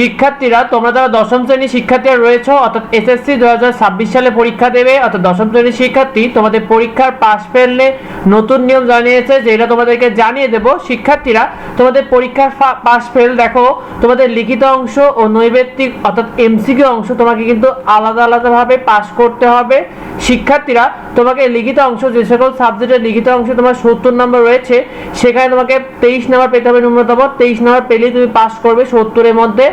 শিক্ষার্থীরা, তোমরা যারা দশম শ্রেণির শিক্ষার্থীরা রয়েছে, অর্থাৎ এসএসসি দু হাজার ছাব্বিশ সালে পরীক্ষা দেবে, অর্থাৎ দশম শ্রেণির শিক্ষার্থী, তোমাদের পরীক্ষার পাশ ফেললে নতুন নিয়ম জানিয়েছে যেটা তোমাদেরকে জানিয়ে দেব, শিক্ষার্থীরা, তোমাদের পরীক্ষার পাশ ফেল দেখো, তোমাদের লিখিত অংশ ও নৈবেত্তিক, অর্থাৎ এমসিকিউ অংশ তোমাকে কিন্তু আলাদা আলাদাভাবে পাশ করতে হবে। শিক্ষার্থীরা, তোমাকে লিখিত অংশ, যে সকল সাবজেক্টের লিখিত অংশ তোমার সত্তর নম্বর রয়েছে, সেখানে তোমাকে তেইশ নম্বর পেতে হবে ন্যূনতম, তেইশ নম্বর পেলেই তুমি পাস করবে সত্তরের মধ্যে।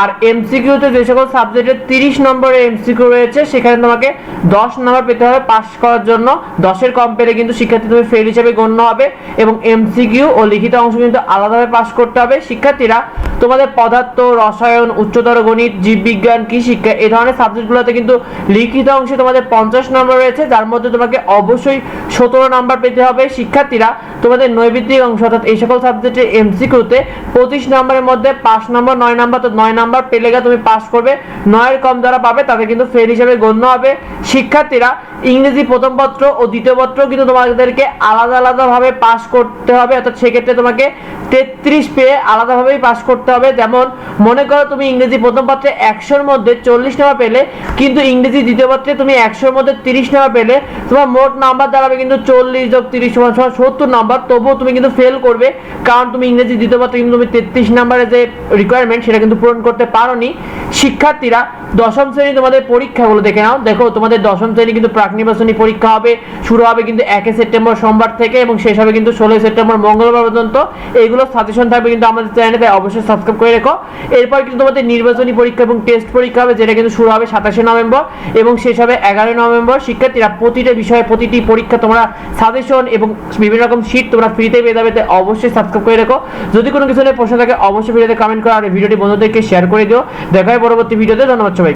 আর এমসিকিউতে যে সকল সাবজেক্টের তিরিশ নম্বরের এমসিকিউ রয়েছে, সেখানে তোমাকে দশ নম্বর পেতে হবে পাস করার জন্য। দশের কম পেলে কিন্তু শিক্ষার্থী তুমি ফেল হিসেবে গণ্য হবে এবং এমসিকিউ ও লিখিত অংশ কিন্তু আলাদাভাবে পাস করতে হবে। শিক্ষার্থীরা, তোমাদের পদার্থ, রসায়ন, উচ্চতর গণিত, জীববিজ্ঞান কি শিক্ষা এই ধরনের সাবজেক্টগুলোতে কিন্তু লিখিত অংশে তোমাদের পঞ্চাশ নম্বর রয়েছে, যার মধ্যে তোমাকে অবশ্যই সতেরো নাম্বার পেতে হবে শিক্ষার্থীরা। তোমাদের নৈবিত্তিক অংশ অর্থাৎ এই সকল সাবজেক্টের এমসিকিউতে পঁচিশ নম্বরের মধ্যে পাঁচ নম্বর, নয় নম্বর তো নয় নাম্বার পেলে গিয়ে তুমি পাস করবে। নয়ের কম যারা পাবে, তাদের কিন্তু ফেল হিসেবে গণ্য হবে। শিক্ষার্থীরা, ইংরেজি প্রথম পত্র ও দ্বিতীয় পত্র কিন্তু তোমাদেরকে আলাদা আলাদাভাবে পাস করতে হবে। অর্থাৎ সেক্ষেত্রে তোমাকে তেত্রিশ পেয়ে আলাদাভাবেই পাস করতে হবে। যেমন, মনে করো তুমি ইংরেজি প্রথম পত্রে একশোর মধ্যে চল্লিশ নাম্বার পেলে, কিন্তু ইংরেজি দ্বিতীয় পত্রে তুমি একশোর মধ্যে তিরিশ নাম্বার পেলে, তোমার মোট নাম্বার দাঁড়াবে কিন্তু চল্লিশ যোগ তিরিশ সমান সমান সত্তর নাম্বার। তবুও তুমি কিন্তু ফেল করবে, কারণ তুমি ইংরেজি দ্বিতীয় পত্রে কিন্তু তুমি তেত্রিশ নাম্বারের যে রিকোয়ারমেন্ট সেটা কিন্তু পূরণ করতে পারোনি। শিক্ষার্থীরা দশম শ্রেণি তোমাদের পরীক্ষাগুলো দেখে নাও। দেখো, তোমাদের দশম শ্রেণি কিন্তু প্রাক নির্বাচনী পরীক্ষা হবে, শুরু হবে কিন্তু একে সেপ্টেম্বর সোমবার থেকে এবং শেষ হবে কিন্তু ষোলোই সেপ্টেম্বর মঙ্গলবার পর্যন্ত। এইগুলো সাজেশন থাকবে কিন্তু আমাদের চ্যানেলে তাই অবশ্যই সাবস্ক্রাইব করে রেখো। এরপর কিন্তু তোমাদের নির্বাচনী পরীক্ষা এবং টেস্ট পরীক্ষা হবে, যেটা কিন্তু শুরু হবে সাতাশে নভেম্বর এবং শেষ হবে এগারোই নভেম্বর। শিক্ষার্থীরা প্রতিটা বিষয়ে প্রতিটি পরীক্ষা তোমরা সাজেশন এবং বিভিন্ন রকম শীট তোমরা ফ্রিতে পেয়ে যাবে তাই অবশ্যই সাবস্ক্রাইব করে রেখো। যদি কোনো কিছু নিয়ে প্রশ্ন থাকে, অবশ্যই ভিডিওতে কমেন্ট করো, আর ভিডিওটি বন্ধুদেরকে শেয়ার করে দিও। দেখা হয় পরবর্তী ভিডিওতে, ধন্যবাদ সবাই